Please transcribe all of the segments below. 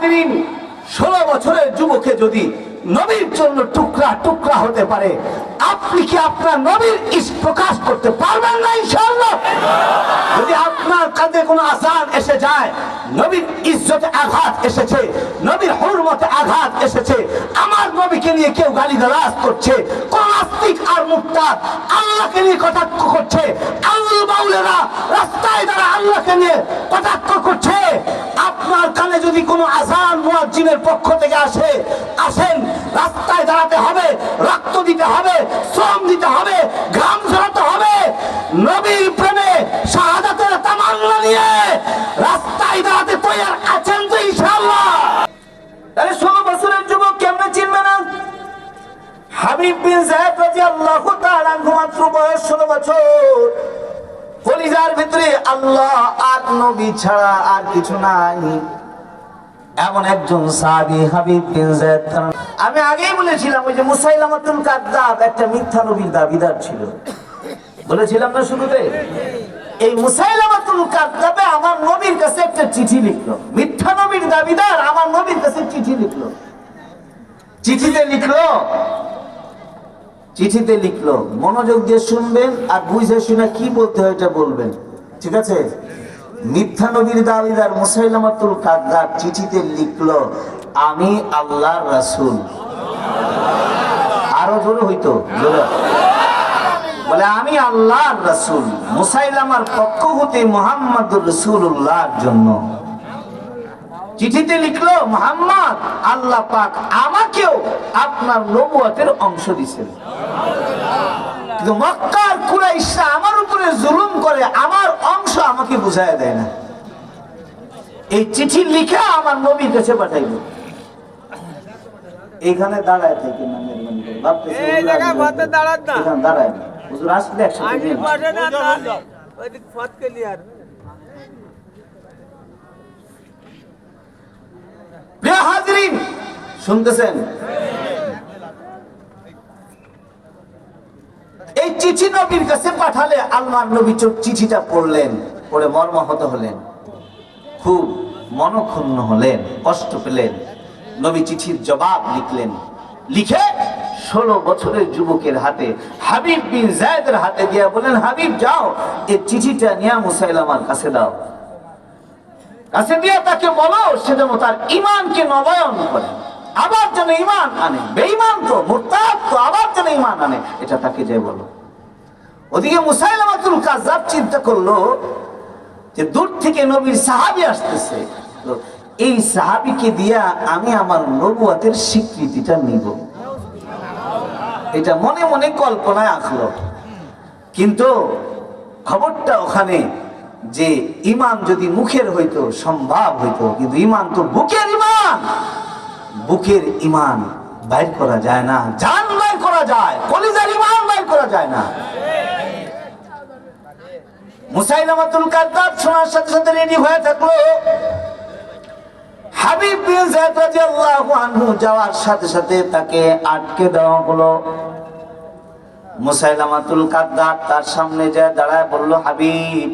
হাজরিন ষোলো বছরের যুবকে যদি নবীর জন্য টুকরা টুকরা হতে পারে, আপনি কি আপনার নবীর প্রকাশ করতে পারবেন না ইনশাআল্লাহ? যদি আপনার কাঁধে কোনো আসান এসে যায়, নবীর ইজ্জতে আঘাত এসেছে, নবীর হুরমতে আঘাত এসেছে, আমার নবীকে নিয়ে কেউ গালি গালাজ করছে, কোন নাস্তিক আর মুক্তার আল্লাহকে নিয়ে কটাক্ষ করছে আল্লাহ বাউলেরা রাস্তায় দ্বারা আল্লাহকে নিয়ে কটাক্ষ করছে যদি কোনো আসান মুয়াজ্জিনের পক্ষ থেকে আসে, আসেন, রাস্তায় দাঁড়াতে হবে, রক্ত দিতে হবে, শ্রম দিতে হবে, ঘাম ঝরাতে হবে। নবীর প্রেমে শাহাদাতের তামান্না নিয়ে রাস্তায় দাঁড়াতে তৈরি আছেন তো ইনশাআল্লাহ। তাহলে ষোলো বছরের যুবক কেমনে চিনবে না? হাবিব বিন জাহেদ তাআলা আনহু মাত্র বয়স 16 বছর। কলিজার ভিতরে আল্লাহ আর নবী ছাড়া আর কিছু নাই। এমন একজন সাহাবী হাবিব বিন জায়েদ আমি আগেই বলেছিলাম, ওই যে মুসাইলামাতুল কাদ্দাব একটা মিথ্যা নবীর দাবিদার ছিল। বলেছিলাম না শুরুতে? এই মুসাইলামাতুল কাদ্দাবে আমার নবীর কাছে একটা চিঠি লিখলো। মিথ্যা নবীর দাবিদার আমার নবীর কাছে চিঠি লিখলো। চিঠিতে লিখলো? চিঠিতে লিখলো, মনোযোগ দিয়ে শুনবেন আর বুঝে শুনে কি বলতে হয় এটা বলবেন। ঠিক আছে? মিথ্যা নবীর দাবিদার মুসাইলামাতুল কাদ্দার চিঠিতে লিখলো, আমি আল্লাহর রাসূল। আরও জোরে হইতো, জোরে। বলে, আমি আল্লাহর রাসূল, মুসাইলামার পক্ষ হতে মুহাম্মদুর রাসূলুল্লাহর জন্য। চিঠিতে লিখলো, মোহাম্মদ, আল্লাহ পাক আমাকেও আপনার নবুয়তের অংশ দিছেন কিন্তু মক্কার কুরাইশরা আমার উপরে অংশ আমাকে বুঝায় দেয় না। এই চিঠি লিখে আমার নবীর কাছে পাঠাইল। এইখানে দাঁড়ায় থেকে না দাঁড়ায় না। হুজুর আসলে একসাথে হাজরিন শুনতেছেন? এই চিঠি নবীর কাছে পাঠালে আল্লাহর নবী চোখ চিঠিটা পড়লেন। পড়ে মর্মাহত হলেন। খুব মনক্ষুণ্ণ হলেন, কষ্ট পেলেন। নবী চিঠির জবাব লিখলেন, লিখে ষোলো বছরের যুবকের হাতে, হাবিব বিন জায়দের হাতে দিয়া বলেন হাবিব, যাও এই চিঠিটা নিয়ে মুসাইলামার কাছে দাও। কাছে দিয়ে তাকে বলো, সে যেন তার ইমানকে নবায়ন করে। আবার যেন ইমান আনে। বেঈমান তো, মুরতাদ তো, আবার যেন ইমান আনে। এটা তাকে যে বলো। ওদিকে মুসাইলামাতুল কাযাব চিন্তা করল যে দূর থেকে নবীর সাহাবী আসতেছে। এই সাহাবীকে দিয়া আমি আমার নবুয়াতের স্বীকৃতিটা নিব। এটা মনে মনে কল্পনায় আঁকলো। কিন্তু খবরটা ওখানে যে ইমান যদি মুখের হইতো, সম্ভব হইতো। কিন্তু ইমান তো বুকের ইমান। বুকের ইমান বাইর করা যায় না, জান বাইর করা যায় কলিজার ইমান বাইর করা যায় না মুসাইলামাতুল কাদ্দাব শোনার সাথে সাথে রেডি হয়ে থাকল। হাবিব বিন রাদিয়াল্লাহু আনহু যাওয়ার সাথে সাথে তাকে আটকে দেওয়া হলো। মুসাইলামাতুল কাদ্দাব তার সামনে যায় দাঁড়ায় বলল, হাবিব,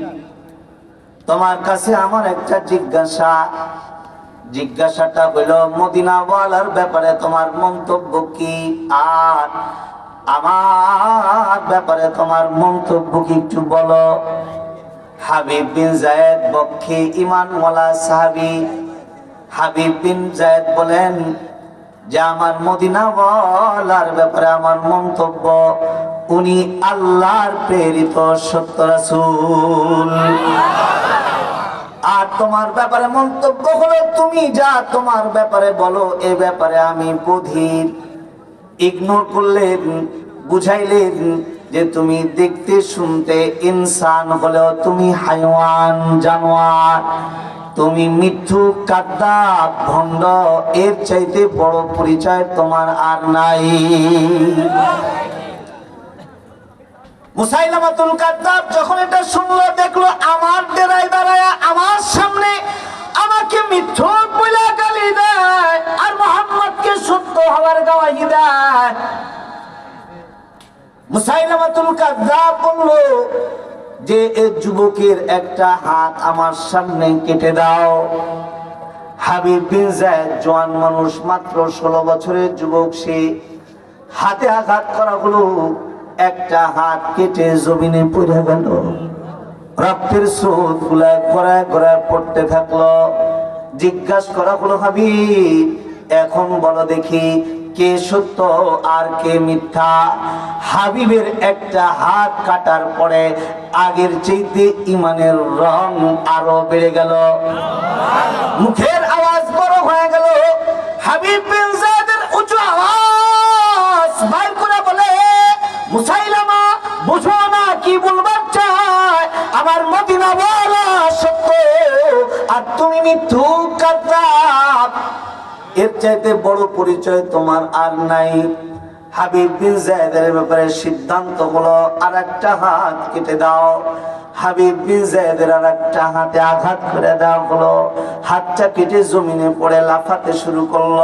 তোমার কাছে আমার একটা জিজ্ঞাসা। জিজ্ঞাসাটা হইল, মদিনাওয়ালার ব্যাপারে তোমার মন্তব্য কি? আর আমার ব্যাপারে তোমার মন্তব্য কি একটু বলো? হাবিব বিন জায়েদ বক্ষে ইমান মোলা সাহাবি হাবিব বিন জায়েদ বলেন, যে আমার মদিনাওয়ালার ব্যাপারে আমার মন্তব্য, উনি আল্লাহর প্রেরিত সত্য রাসূল। আর তোমার ব্যাপারে মন্তব্য হলো তুমি যা তোমার ব্যাপারে বলো, এ ব্যাপারে আমি বধির ইগনোর করলেন বুঝাইলেন যে তুমি দেখতে শুনতে ইনসান হলেও তুমি হাইওয়ান, জানোয়ার। তুমি মিথ্যু কাদ্দা ভণ্ড, এর চাইতে বড় পরিচয় তোমার আর নাই। যখন এটা শুনলো, দেখল, আমার ডেরায় দাঁড়ায়, আমার সামনে আমাকে মিথ্যুক বলে গালি দেয় আর মোহাম্মদকে সত্য হওয়ার যে যুবকের একটা হাত আমার সামনে কেটে দাও। হাবিব জোয়ান মানুষ, মাত্র ষোলো বছরের যুবক, সে হাতে আঘাত করা হলো, একটা হাত কেটে জমিনে পড়ে গেল। রক্তের স্রোত গুলায় গড়ায় গড়ায় পড়তে থাকল। জিজ্ঞাসা করা হলো, হাবিব, এখন বলো দেখি কে সত্য আর কে মিথ্যা? হাবিবের একটা হাত কাটার পরে আগের চাইতে ইমানের রং আরও বেড়ে গেল। মুখের আওয়াজ বড় হয়ে গেল। হাবিব উঁচু আওয়াজ বাইর করে বলে, মুসাইলামা, বুঝো না কি বলবার চায় আমার মদিনা বলা সত্য। আর তুমি মিথ্যু কাদ্দাব এর চাইতে বড় পরিচয় তোমার আর নাই। হাবিব বিন জায়দের ব্যাপারে সিদ্ধান্ত হলো আর একটা হাত কেটে দাও। হাবিব বিন জায়দের আর একটা হাতে আঘাত করে দেওয়া হলো। হাতটা কেটে জমিনে পড়ে লাফাতে শুরু করল।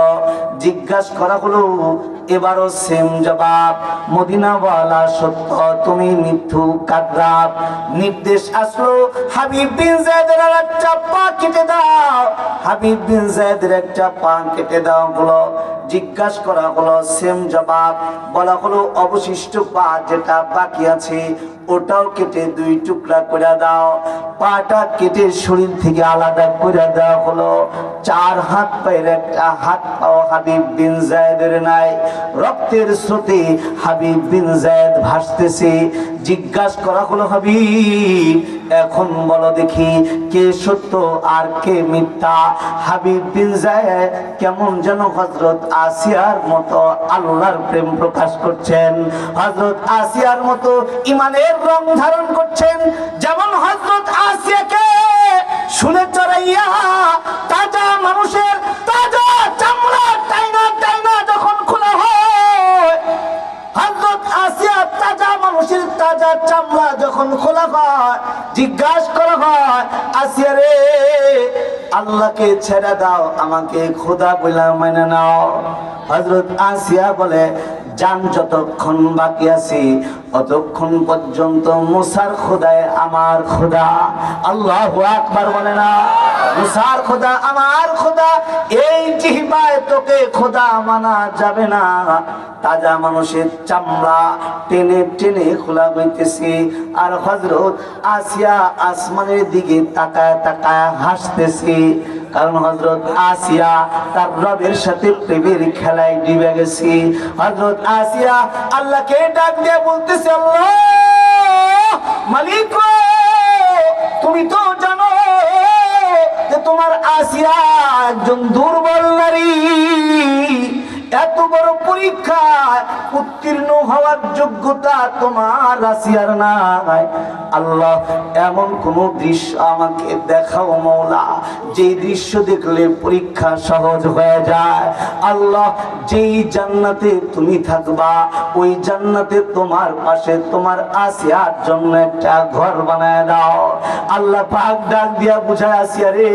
জিজ্ঞাসা করা হলো, এবারও সেম জবাব। মদিনাওয়ালা সত্য, তুমি মিথ্যু কাদ্রাব। নির্দেশ আসলো, হাবিব বিন জায়দের আর একটা পা কেটে দাও। হাবিব বিন জায়দের একটা পা কেটে দেওয়া হলো। জিজ্ঞাসা করা হলো সেম জবাব? বলা হলো, অবশিষ্ট পা যেটা বাকি আছে ওটাও কেটে দুই টুকরা করে দাও। পাটা কেটে শরীর থেকে আলাদা করে দেওয়া হলো। চার হাত পায়ের একটা হাত পাও হাবিব বিন জায়দের নাই। রক্তের স্রোতে হাবিব বিন জায়দ ভাসতেছে। জিজ্ঞাসা করা হলো, হাবিব এখন বলো দেখি, কে সত্য আর কে মিথ্যা? হাবিব বিন জায়দ কেমন যেন হজরত আসিয়ার মতো আল্লাহর প্রেম প্রকাশ করছেন। হজরত আসিয়ার মতো ইমানের রং ধারণ করছেন। যেমন হজরত আসিয়াকে শুনে চড়াইয়া তাজা মানুষের তাজা চামড়া টাইনা টাইনা যখন খোলা হয়, হযরত আসিয়া তাজা মানুষের তাজা চামড়া যখন খোলা হয় জিজ্ঞাসা করা হয়, আসিয়া রে, আল্লাহকে ছেড়ে দাও, আমাকে খোদা বলে মেনে নাও। হজরত আসিয়া বলে, যান যতক্ষণ বাকি আছে অতক্ষণ পর্যন্ত মুসার খোদায় আমার খোদা। আল্লাহ আকবার বলে না, মুসার খোদা আমার খোদা, এই জিহবায় তোকে খোদা মানা যাবে না। তাজা মানুষের চামড়া টেনে টেনে খোলা হইতেছে, আর হজরত আসিয়া আসমানের দিকে তাকায় তাকায় হাসতেছে। কারণ হজরত আসিয়া তার রবের সাথে প্রেমের খেলায় ডিবে গেছে। হজরত আসিয়া আল্লাহকে ডাক দিয়ে বলতেছে আল্লাহ মালিক তুমি তো জানো যে তোমার আসিয়া একজন দুর্বল নারী এত বড় পরীক্ষায় উত্তীর্ণ হওয়ার যোগ্যতা তোমার আসিয়ার নাই। আল্লাহ, এমন কোন দৃশ্য আমাকে দেখাও মৌলা। যে দৃশ্য দেখলে পরীক্ষা সহজ হয়ে যায়। আল্লাহ, যেই জান্নাতে তুমি থাকবা, ওই জান্নাতে তোমার পাশে তোমার আসিয়ার জন্য একটা ঘর বানায় দাও। আল্লাহ পাক ডাক দিয়া বুঝায় আসিয়া রে,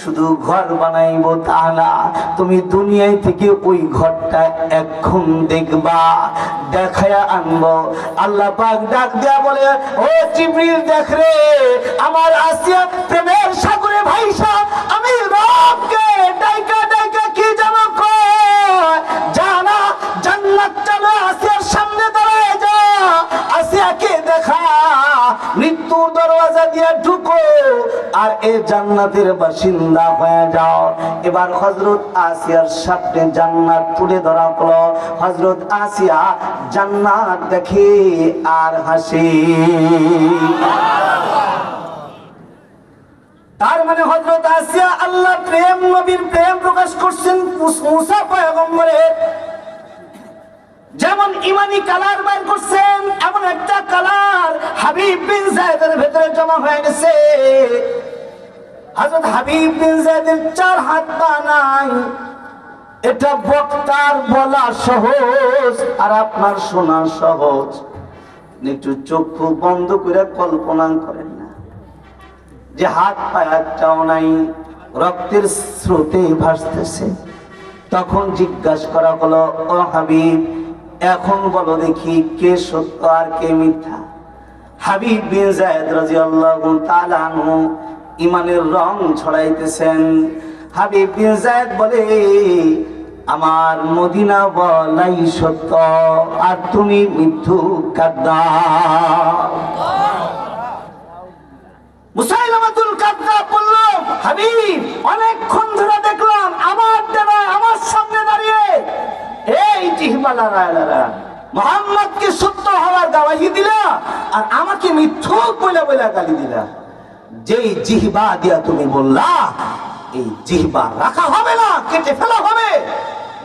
শুধু ঘর বানাইবো তা না, তুমি দুনিয়ায় থেকে ওই ঘরটা এখন দেখবা। দেখায়া আনব। আল্লাহ পাক ডাক দেয়া বলে, ও জিবরিল, দেখ রে, আমার আসিয়া প্রেমের সাগরে ভাইসা, আমি রবকে ডাইকা ডাইকা কি জানো এ জান্নাতের বাসিন্দা হয়ে যাও। এবার হজরত আসিয়ার সামনে জান্নাত তুলে ধরা হলো। হজরত আসিয়া জান্নাত দেখে আর হাসি। তার মানে হজরত আসিয়া আল্লাহ প্রেম, নবীর প্রেম প্রকাশ করছেন মুসা পয়গম্বরের। যেমন ইমানি কালার বাইর করছেন, এমন একটা কালার হাবিব বিন জায়দের ভেতরে জমা হয়ে গেছে। হযরত হাবিব বিন জায়দের চার হাত পা নাই। এটা বক্তার বলা সহজ আর আপনার শোনা সহজ। একটু চক্ষু বন্ধ করে কল্পনা করেন না। যে হাত পা একটাও নাই, রক্তের স্রোতে ভাসতেছে। তখন জিজ্ঞাসা করা হলো, ও হাবিব, এখন বলো দেখি কে সত্য আর কে মিথ্যা? হাবিব বিন জায়েদ রাদিয়াল্লাহু তাআলা আনহু ইমানের রং ছড়াইতেছেন। হাবিব বিন জায়েদ বলে, আমার মদিনা বলাই সত্য, আর তুমি মিথ্যু কাদ্দা। মুসাইলামাতুল কাদ্দা বলল, হাবিব, অনেকক্ষণ ধরে দেখলাম আমার দেনা আমার সামনে দাঁড়িয়ে। এই রায়লারা, মোহাম্মদকে সত্য হওয়ার গাওয়াহি দিলা, আর আমাকে মিথ্যুক বলে বলে গালি দিলা। যেই জিহবা দিয়া তুমি বললা, এই জিহবা রাখা হবে না, কেটে ফেলা হবে।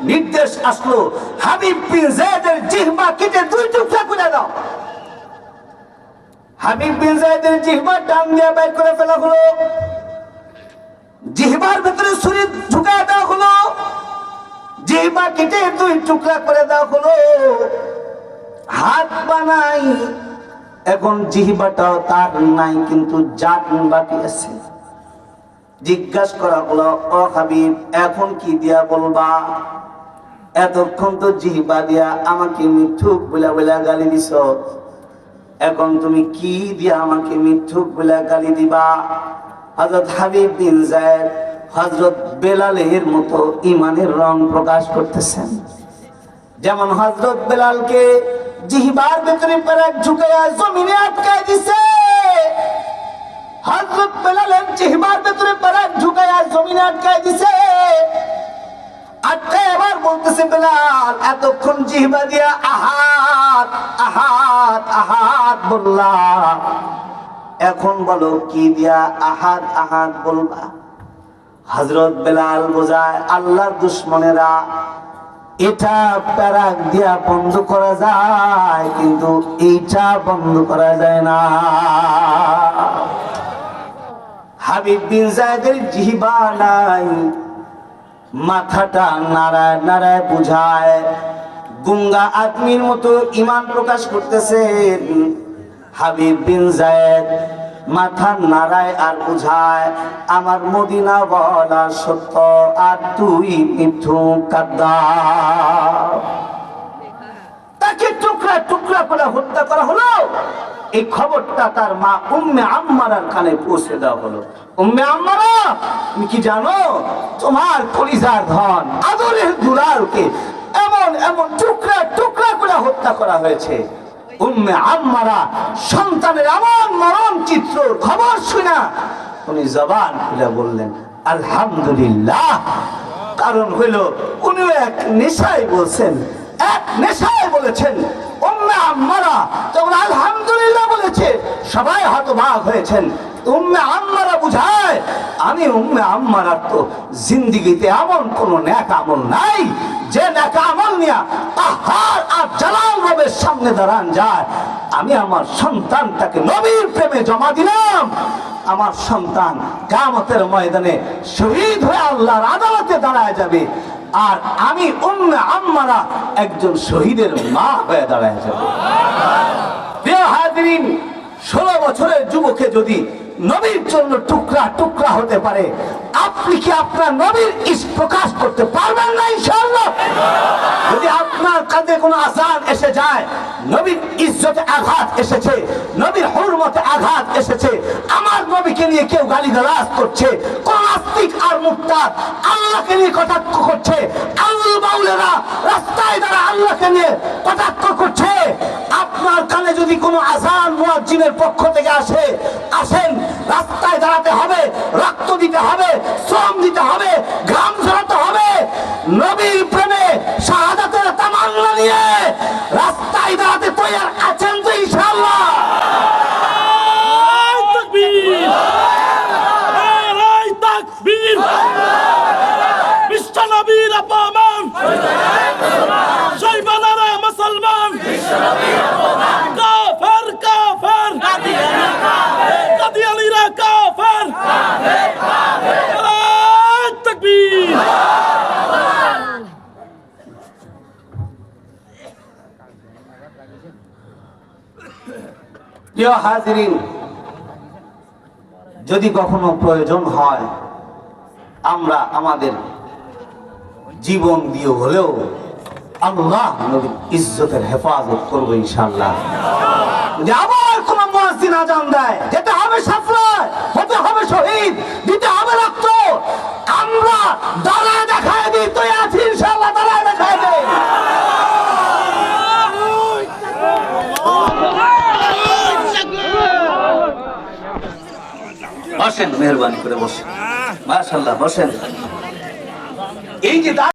নির্দেশ আসলো, হাবিব বিন জায়েদের জিহবা কেটে দুই টুকরা করে দাও। হাবিব বিন জায়েদের জিহবা টান দিয়ে বের করে ফেলা হলো। জিহবার ভেতরে ছুরি ঢুকায় দেওয়া হলো। জিহবা কেটে দুই টুকরা করে দেওয়া হলো। হাত বানাই এখন জিহবাটাও তার নাই, কিন্তু জাত বাকি আছে। জিজ্ঞাসা করা হলো, ও হাবিব, এখন কি দিয়া বলবা? এতক্ষণ তো জিহিবা দিয়া আমাকে মিথ্যুক বলে বলে গালি দিছ। এখন তুমি কি দিয়া আমাকে মিথ্যুক বলে গালি দিবা? হজরত হাবিব বিন জায়েদ হজরত বেলালের মতো ইমানের রং প্রকাশ করতেছেন। যেমন হজরত বেলালকে জিহবার ভেতরে পেরাক ঝুঁকাইয়া জমিনে আটকায় দিছে। হজরত বেলালের জিহবার ভেতরে পেরাক ঝুঁকাইয়া জমিনে আটকায় দিছে। আটকায় আবার বলতেছে বেলাল, এতক্ষণ জিহবা দিয়া আহাত আহাত আহাত বললা এখন বলো, কি দিয়া আহাত আহাত বলবা? হজরত বেলাল বোঝায়, আল্লাহর দুশ্মনেরা এটা প্যারাক দিয়া বন্ধ করা যায়, কিন্তু এইটা বন্ধ করা যায় না। হাবিব বিন জায়দের জিহবা নাই, মাথাটা নাড়ায় নাড়ায় বুঝায়, গুঙ্গা আদমির মতো ইমান প্রকাশ করতেছেন হাবিব বিন জায়েদ মাথা নাড়ায় আর বুঝায়, আমার মদিনা বলা সত্য, আর তুই মিথ্যু কাদ্দা। তাকে টুকরা টুকরা করে হত্যা করা হলো। এই খবরটা তার মা উম্মে আম্মারার কানে পৌঁছে দেওয়া হলো। উম্মে আম্মারা, তুমি কি জানো, তোমার কলিজার ধন আদরের দুলারকে এমন এমন টুকরা টুকরা করে হত্যা করা হয়েছে? উম্মে আম্মারা সন্তানের এমন মরণ চিত্র খবর শুনা উনি জবান খুলে বললেন, আলহামদুলিল্লাহ। কারণ হইল উনি এক নেশায় বলছেন, এক নেশায় বলেছেন, উম্মে আম্মারা তখন আলহামদুলিল্লাহ বলেছে সবাই হতবাক হয়েছেন। উম্মে আম্মারা বুঝায়, আমি উম্মে আম্মারার তো জিন্দিগিতে এমন কোন ন্যাক আমল নাই। যে ন্যাক আমল নিয়া তাহার আর জালাল রবের সামনে দাঁড়ান যায়। আমি আমার সন্তানটাকে নবীর প্রেমে জমা দিলাম। আমার সন্তান কামতের ময়দানে শহীদ হয়ে আল্লাহর আদালতে দাঁড়ায় যাবে। আর আমি উম্মে আম্মারা একজন শহীদের মা হয়ে দাঁড়ায় যাবে। বছরের যুবকে যদি নবীর জন্য টুকরা টুকরা হতে পারে, আপনি কি আপনার নবীর ইস প্রকাশ করতে পারবেন না ইনশাআল্লাহ? যদি আপনার কাঁধে কোনো আসান এসে যায়, নবীর ইজ্জতে আঘাত এসেছে, নবীর হুরমতে আঘাত এসেছে, আমার নবীকে নিয়ে কেউ গালি গালাজ করছে, কোন নাস্তিক আর মুক্তার আল্লাহকে নিয়ে কটাক্ষ করছে আউল বাউলেরা রাস্তায় দ্বারা আল্লাহকে নিয়ে কটাক্ষ করছে যদি কোনো আজান মুয়াজ্জিনের পক্ষ থেকে আসে আসেন রাস্তায় দাঁড়াতে হবে রক্ত দিতে হবে শ্রম দিতে হবে ঘাম ঝরাতে হবে। নবীর প্রেমে শাহাদাতের তামান্না নিয়ে রাস্তায় দাঁড়াতে তৈরি আছেন তো ইনশাআল্লাহ। নারায় প্রিয় হাজিরিন, যদি কখনো প্রয়োজন হয়, আমরা আমাদের জীবন দিয়ে হলেও আল্লাহ নবীর ইজ্জতের হেফাজত করব ইনশাল্লাহ আবার কোন মসজিদ আজান দেয়, যেতে হবে সাফরায় হতে হবে শহীদ দিতে হবে রক্ত আমরা বসেন মেহরবানি করে বসেন। মাশাল্লাহ বসেন। এই যে